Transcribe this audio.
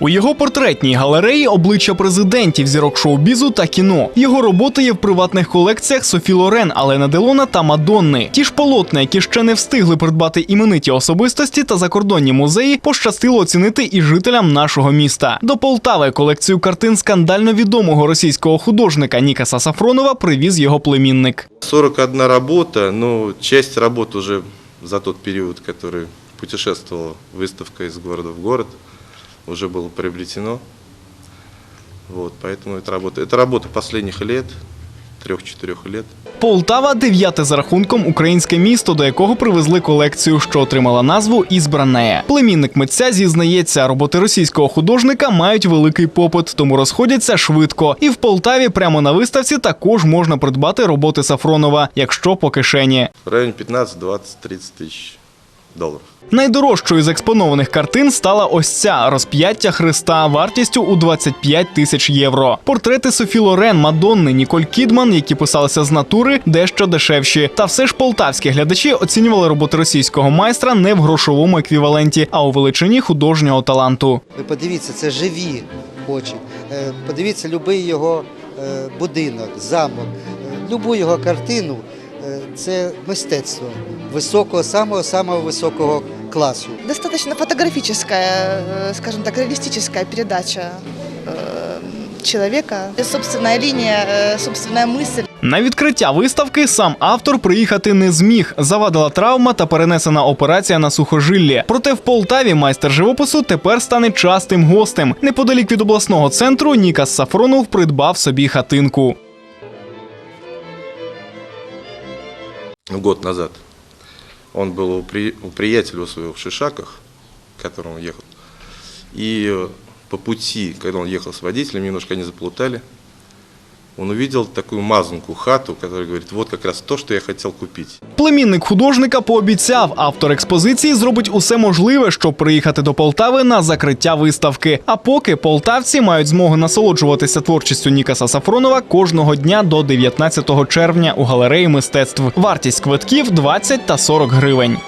У його портретній галереї обличчя президентів зірок шоу-бізу та кіно. Його роботи є в приватних колекціях Софі Лорен, Алена Делона та Мадонни. Ті ж полотна, які ще не встигли придбати імениті особистості та закордонні музеї, пощастило оцінити і жителям нашого міста. До Полтави колекцію картин скандально відомого російського художника Нікаса Сафронова привіз його племінник. 41 работа, но часть работ уже за тот период, который путешествовала выставка из города в город, уже было приобретено. Вот, поэтому это работа. Это работа последних лет, трех-четырех лет. Полтава дев'яте за рахунком українське місто, до якого привезли колекцію, що отримала назву Ізбранеє. Племінник митця зізнається, роботи російського художника мають великий попит, тому розходяться швидко. І в Полтаві прямо на виставці також можна придбати роботи Сафронова, якщо по кишені. В районе 15, 20, 30 тысяч долларов. Найдорожчою з експонованих картин стала ось ця розп'яття Христа вартістю у 25 тисяч євро. Портрети Софі Лорен, Мадонни, Ніколь Кідман, які писалися з натури, дещо дешевші. Та все ж полтавські глядачі оцінювали роботи російського майстра не в грошовому еквіваленті, а у величині художнього таланту. Ви подивіться, це живі очі. Е, Подивіться будь-який його е, будинок, замок, е, любу його картину Е, Це мистецтво високого, самого самого високого класу. достаточно фотографическая, э, скажем так, реалистическая передача э, человека. Собственная линия, э, собственная мысль. На відкриття виставки сам автор приїхати не зміг. Завадила травма та перенесена операція на сухожиллі. Проте в Полтаві майстер живопису тепер стане частим гостем. Неподалік від обласного центру Нікас Сафронов придбав собі хатинку. Год назад он был у, при- у приятеля своего в Шишаках, к которому он ехал. И э, по пути, когда он ехал с водителем, немножко они заплутали, он увидел такую мазанку хату, которая говорит, вот как раз то, что я хотел купить. Племінник художника пообіцяв, автор експозиції зробить усе можливе, щоб приїхати до Полтави на закриття виставки. А поки полтавці мають змогу насолоджуватися творчістю Нікаса Сафронова кожного дня до 19 червня у галереї мистецтв. Вартість квитків 20 та 40 гривень.